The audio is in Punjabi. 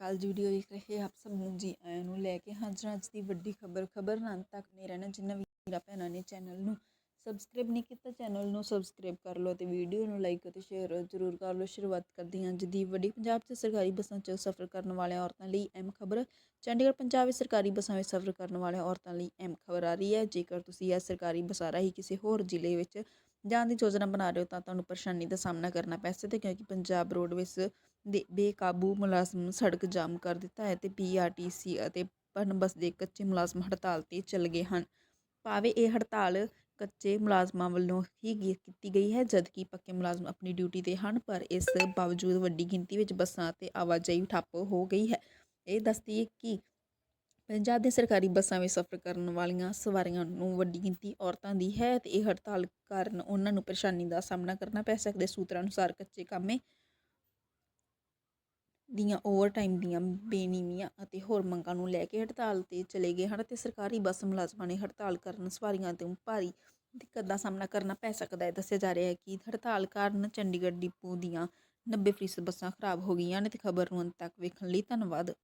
ਅਕਾਲ ਜੀ ਵੀਡੀਓ ਦੇਖ ਰਹੇ ਆਪ ਸਭ ਨੂੰ ਜੀ ਆਇਆਂ ਨੂੰ ਲੈ ਕੇ ਹਾਜ਼ਰ ਅੱਜ ਦੀ ਵੱਡੀ ਖਬਰ ਖਬਰ ਨਾਲ ਤੱਕ ਨਹੀਂ ਰਹਿਣਾ, ਜਿੰਨਾ ਵੀਰਾਂ ਭੈਣਾਂ ਨੇ ਚੈਨਲ ਨੂੰ ਸਬਸਕ੍ਰਾਈਬ ਨਹੀਂ ਕੀਤਾ ਚੈਨਲ ਨੂੰ ਸਬਸਕ੍ਰਾਈਬ ਕਰ ਲਓ ਤੇ ਵੀਡੀਓ ਨੂੰ ਲਾਈਕ ਅਤੇ ਸ਼ੇਅਰ ਜ਼ਰੂਰ ਕਰ ਲਓ। ਸ਼ੁਰੂਆਤ ਕਰਦੇ ਹਾਂ ਅੱਜ ਦੀ ਵੱਡੀ ਪੰਜਾਬ 'ਚ ਸਰਕਾਰੀ ਬੱਸਾਂ 'ਚ ਸਫ਼ਰ ਕਰਨ ਵਾਲੀਆਂ ਔਰਤਾਂ ਲਈ ਅਹਿਮ ਖਬਰ। ਚੰਡੀਗੜ੍ਹ ਪੰਜਾਬ ਵਿੱਚ ਸਰਕਾਰੀ ਬੱਸਾਂ ਵਿੱਚ ਸਫ਼ਰ ਕਰਨ ਵਾਲੀਆਂ ਔਰਤਾਂ ਲਈ ਅਹਿਮ ਖਬਰ ਆ ਰਹੀ ਹੈ। ਜੇਕਰ ਤੁਸੀਂ ਇਹ ਸਰਕਾਰੀ ਬੱਸਾਂ ਰਾਹੀਂ ਕਿਸੇ ਹੋਰ ਜ਼ਿਲ੍ਹੇ ਵਿੱਚ ਜਾਣ ਦੀ ਯੋਜਨਾ ਬਣਾ ਰਹੇ ਹੋ ਤਾਂ ਤੁਹਾਨੂੰ ਪਰੇਸ਼ਾਨੀ ਦਾ ਸਾਹਮਣਾ ਕਰਨਾ ਪੈ ਸਕਦਾ ਕਿਉਂਕਿ ਪੰਜਾਬ ਰੋਡਵੇਜ਼ ਦੇ ਬੇਕਾਬੂ ਮੁਲਾਜ਼ਮ ਸੜਕ ਜਾਮ ਕਰ ਦਿੱਤਾ ਹੈ ਤੇ ਪੀਆਰਟੀਸੀ ਅਤੇ ਪਨਬਸ ਦੇ ਕੱਚੇ ਮੁਲਾਜ਼ਮ ਹੜਤਾਲ ਤੇ ਚੱਲ ਗਏ ਹਨ। ਭਾਵੇਂ ਇਹ ਹੜਤਾਲ ਕੱਚੇ ਮੁਲਾਜ਼ਮਾਂ ਵੱਲੋਂ ਹੀ ਕੀਤੀ ਗਈ ਹੈ, ਜਦਕਿ ਪੱਕੇ ਮੁਲਾਜ਼ਮ ਆਪਣੀ ਡਿਊਟੀ ਤੇ ਹਨ, ਪਰ ਇਸ ਬਾਵਜੂਦ ਵੱਡੀ ਗਿਣਤੀ ਵਿੱਚ ਬੱਸਾਂ ਤੇ ਆਵਾਜਾਈ ਠੱਪ ਹੋ ਗਈ ਹੈ। ਇਹ ਦੱਸਦੀ ਹੈ ਕਿ ਪੰਜਾਬ ਦੇ ਸਰਕਾਰੀ ਬੱਸਾਂ ਵਿੱਚ ਸਫ਼ਰ ਕਰਨ ਵਾਲੀਆਂ ਸਵਾਰੀਆਂ ਨੂੰ ਵੱਡੀ ਗਿਣਤੀ ਔਰਤਾਂ ਦੀ ਹੈ ਅਤੇ ਇਹ ਹੜਤਾਲ ਕਾਰਨ ਉਹਨਾਂ ਨੂੰ ਪਰੇਸ਼ਾਨੀ ਦਾ ਸਾਹਮਣਾ ਕਰਨਾ ਪੈ ਸਕਦਾ ਹੈ। ਸੂਤਰਾਂ ਅਨੁਸਾਰ ਕੱਚੇ ਕਾਮੇ ਦੀਆਂ ਓਵਰਟਾਈਮ ਦੀਆਂ ਬੇਨੀਮੀਆਂ ਅਤੇ ਹੋਰ ਮੰਗਾਂ ਨੂੰ ਲੈ ਕੇ ਹੜਤਾਲ ਤੇ ਚਲੇ ਗਏ ਹਨ ਤੇ ਸਰਕਾਰੀ ਬੱਸ ਮੁਲਾਜ਼ਮਾਂ ਨੇ ਹੜਤਾਲ ਕਾਰਨ ਸਵਾਰੀਆਂ ਤੋਂ ਭਾਰੀ ਦਿੱਕਤ ਦਾ ਸਾਹਮਣਾ ਕਰਨਾ ਪੈ ਸਕਦਾ ਹੈ। ਦੱਸਿਆ ਜਾ ਰਿਹਾ ਹੈ ਕਿ ਹੜਤਾਲ ਕਾਰਨ ਚੰਡੀਗੜ੍ਹ, ਡਿਪੂ ਦੀਆਂ 90% ਬੱਸਾਂ ਖਰਾਬ ਹੋ ਗਈਆਂ ਨੇ ਤੇ ਖਬਰ ਨੂੰ ਅੰਤ ਤੱਕ ਵੇਖਣ ਲਈ ਧੰਨਵਾਦ।